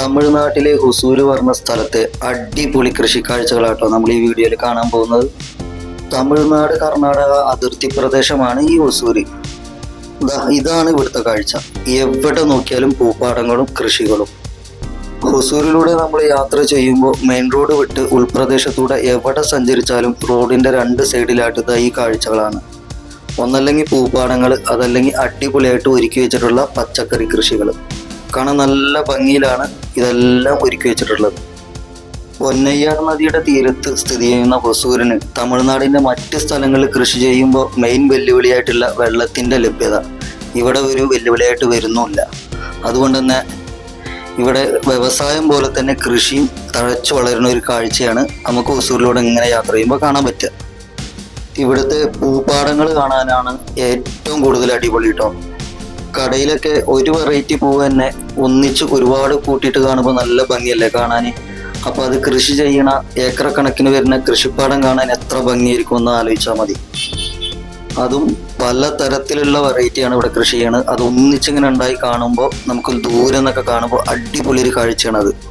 തമിഴ്നാട്ടിലെ ഹുസൂര് പറഞ്ഞ സ്ഥലത്തെ അടിപൊളി കൃഷിക്കാഴ്ചകളാട്ടോ നമ്മൾ ഈ വീഡിയോയിൽ കാണാൻ പോകുന്നത്. തമിഴ്നാട് കർണാടക അതിർത്തി പ്രദേശമാണ് ഈ ഹുസൂര്. ഇതാണ് ഇവിടുത്തെ കാഴ്ച. എവിടെ നോക്കിയാലും പൂപ്പാടങ്ങളും കൃഷികളും. ഹുസൂരിലൂടെ നമ്മൾ യാത്ര ചെയ്യുമ്പോൾ മെയിൻ റോഡ് വിട്ട് ഉൾപ്രദേശത്തൂടെ എവിടെ സഞ്ചരിച്ചാലും റോഡിന്റെ രണ്ട് സൈഡിലായിട്ട് ഈ കാഴ്ചകളാണ്. ഒന്നല്ലെങ്കിൽ പൂപ്പാടങ്ങൾ അതല്ലെങ്കിൽ അടിപൊളിയായിട്ട് ഒരുക്കി വെച്ചിട്ടുള്ള പച്ചക്കറി കൃഷികൾ. കാണാൻ നല്ല ഭംഗിയിലാണ് ഇതെല്ലാം ഒരുക്കി വെച്ചിട്ടുള്ളത്. പൊന്നയ്യാർ നദിയുടെ തീരത്ത് സ്ഥിതി ചെയ്യുന്ന ഹൊസൂരിന് തമിഴ്നാടിന്റെ മറ്റ് സ്ഥലങ്ങളിൽ കൃഷി ചെയ്യുമ്പോൾ മെയിൻ വെല്ലുവിളിയായിട്ടുള്ള വെള്ളത്തിന്റെ ലഭ്യത. ഇവിടെ ഒരു വെല്ലുവിളിയായിട്ട് വരുന്നുമില്ല. അതുകൊണ്ട് തന്നെ ഇവിടെ വ്യവസായം പോലെ തന്നെ കൃഷിയും തഴച്ചു വളരുന്ന ഒരു കാഴ്ചയാണ് നമുക്ക് ഹൊസൂരിലൂടെ ഇങ്ങനെ യാത്ര ചെയ്യുമ്പോൾ കാണാൻ പറ്റുക. ഇവിടുത്തെ പൂപ്പാടങ്ങൾ കാണാനാണ് ഏറ്റവും കൂടുതൽ അടിപൊളി കേട്ടോ കടയിലൊക്കെ ഒരു വെറൈറ്റി പൂവ് തന്നെ ഒന്നിച്ച് ഒരുപാട് കൂട്ടിയിട്ട് കാണുമ്പോൾ നല്ല ഭംഗിയല്ലേ കാണാൻ അപ്പൊ അത് കൃഷി ചെയ്യണ ഏക്കർ കണക്കിന് വരുന്ന കൃഷിപ്പാടം കാണാൻ എത്ര ഭംഗിയായിരിക്കും എന്ന് ആലോചിച്ചാൽ മതി. അതും പല തരത്തിലുള്ള വെറൈറ്റിയാണ് ഇവിടെ കൃഷി ചെയ്യണത്. അത് ഒന്നിച്ചിങ്ങനെ ഉണ്ടായി കാണുമ്പോൾ നമുക്ക് ദൂരെ നിന്നൊക്കെ കാണുമ്പോൾ അടിപൊളി ഒരു കാഴ്ചയാണ് അത്.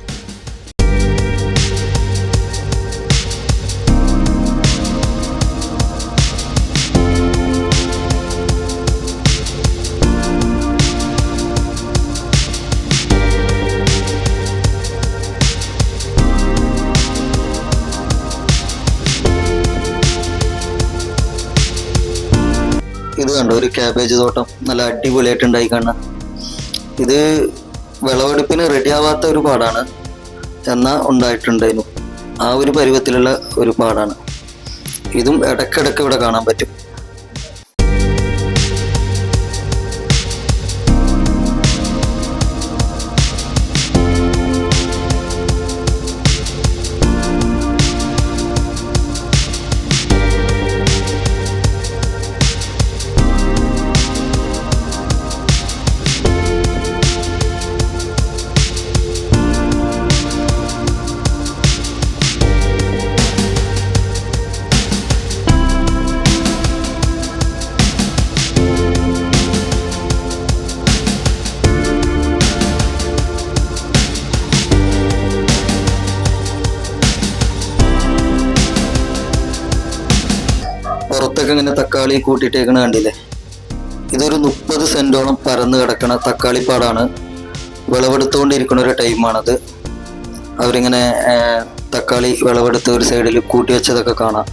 ഇത് കണ്ടോ? ഒരു ക്യാബേജ് തോട്ടം നല്ല അടിപൊളിയായിട്ട് ഉണ്ടായി കാണാം ഇത് വിളവെടുപ്പിന് റെഡി ആവാത്ത ഒരു പാടാണ്. എന്നാൽ ഉണ്ടായിട്ടുണ്ടായിരുന്നു. ആ ഒരു പരുവത്തിലുള്ള ഒരു പാടാണ്. ഇതും ഇടയ്ക്കിടയ്ക്ക് ഇവിടെ കാണാൻ പറ്റും. പുറത്തൊക്കെ ഇങ്ങനെ തക്കാളി കൂട്ടിയിട്ടേക്കണ കണ്ടില്ലേ? ഇതൊരു മുപ്പത് സെന്റോളം പരന്ന് കിടക്കണ തക്കാളിപ്പാടാണ്. വിളവെടുത്തുകൊണ്ടിരിക്കുന്ന ഒരു ടൈമാണത്. അവരിങ്ങനെ തക്കാളി വിളവെടുത്ത് ഒരു സൈഡിൽ കൂട്ടി വെച്ചതൊക്കെ കാണാം.